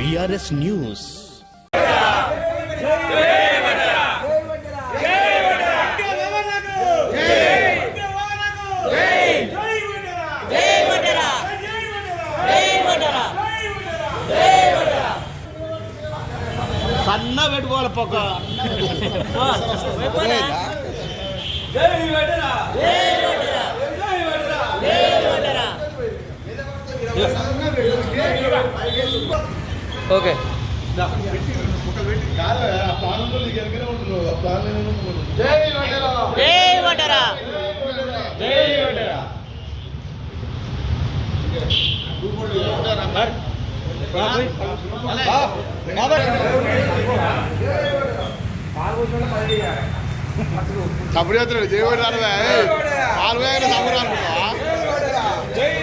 BRS news సన్న పెట్టుకోవాలి పొక్క. Okay తప్పుడు చేస్తున్నాడు జయవాడు రానువే పాలు వేయని తప్పుడు అనుకున్నావా కర్రెక్కర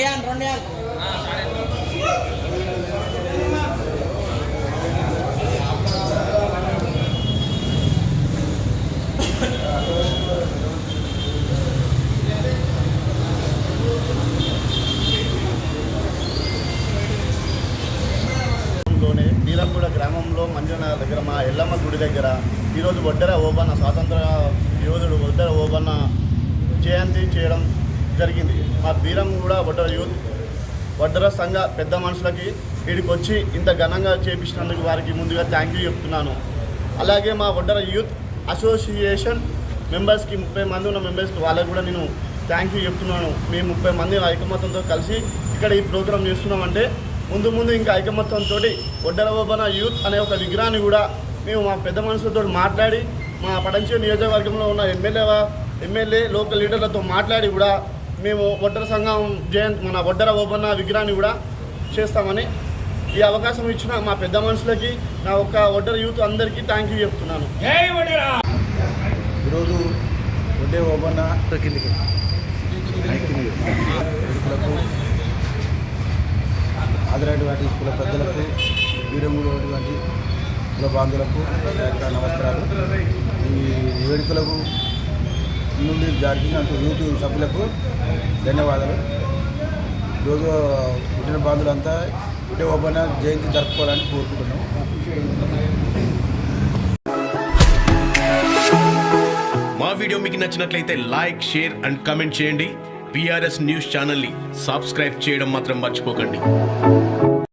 రెండు యాన్ రెండు యాన్ నీలంగూడ గ్రామంలో మంజునగర్ దగ్గర మా ఎల్లమ్మ గుడి దగ్గర ఈరోజు వడ్డెర ఓబన్న స్వాతంత్ర యోధుడు వడ్డెర ఓబన్న జయంతి చేయడం జరిగింది. మా బీరం కూడా వడ్డర యూత్ వడ్డర సంఘ పెద్ద మనుషులకి వీడికి వచ్చి ఇంత ఘనంగా చేపించినందుకు వారికి ముందుగా థ్యాంక్ యూ చెప్తున్నాను. అలాగే మా వడ్డర యూత్ అసోసియేషన్ మెంబర్స్కి ముప్పై మంది ఉన్న మెంబర్స్కి వాళ్ళకి కూడా నేను థ్యాంక్ యూ చెప్తున్నాను. మేము ముప్పై మంది ఐకమత్యంతో కలిసి ఇక్కడ ఈ ప్రోగ్రాం చేస్తున్నామంటే ముందు ముందు ఇంకా ఐకమత్యంతో ఒడ్డరబోబన యూత్ అనే ఒక విగ్రహాన్ని కూడా మేము మా పెద్ద మనుషులతో మాట్లాడి మా పడంచి నియోజకవర్గంలో ఉన్న ఎమ్మెల్యే ఎమ్మెల్యే లోకల్ లీడర్లతో మాట్లాడి కూడా మేము ఒడ్డర సంఘం జయంత్ మన ఒడ్డర ఓబన్న విగ్రహాన్ని కూడా చేస్తామని ఈ అవకాశం ఇచ్చిన మా పెద్ద మనుషులకి నా ఒక్క ఒడ్డర యూత్ అందరికీ థ్యాంక్ యూ చెప్తున్నాను. ఈరోజు ఒడ్డే ఓబన్న ఆదరైనటువంటి కుల పెద్దలకు వీరములటువంటి కుల బాంధులకు నమస్కారాలు. ఈ వేడుకలకు నుండి జరిగినట్టు యూత్ సభ్యులకు ధన్యవాదాలు. ఈరోజు పుట్టిన బాంధులంతా ఒడ్డే ఓబన్న జయంతి జరుపుకోవాలని కోరుకుంటున్నాం. మా వీడియో మీకు నచ్చినట్లయితే లైక్ షేర్ అండ్ కమెంట్ చేయండి. పిఆర్ఎస్ న్యూస్ ఛానల్ని సబ్స్క్రైబ్ చేయడం మాత్రం మర్చిపోకండి.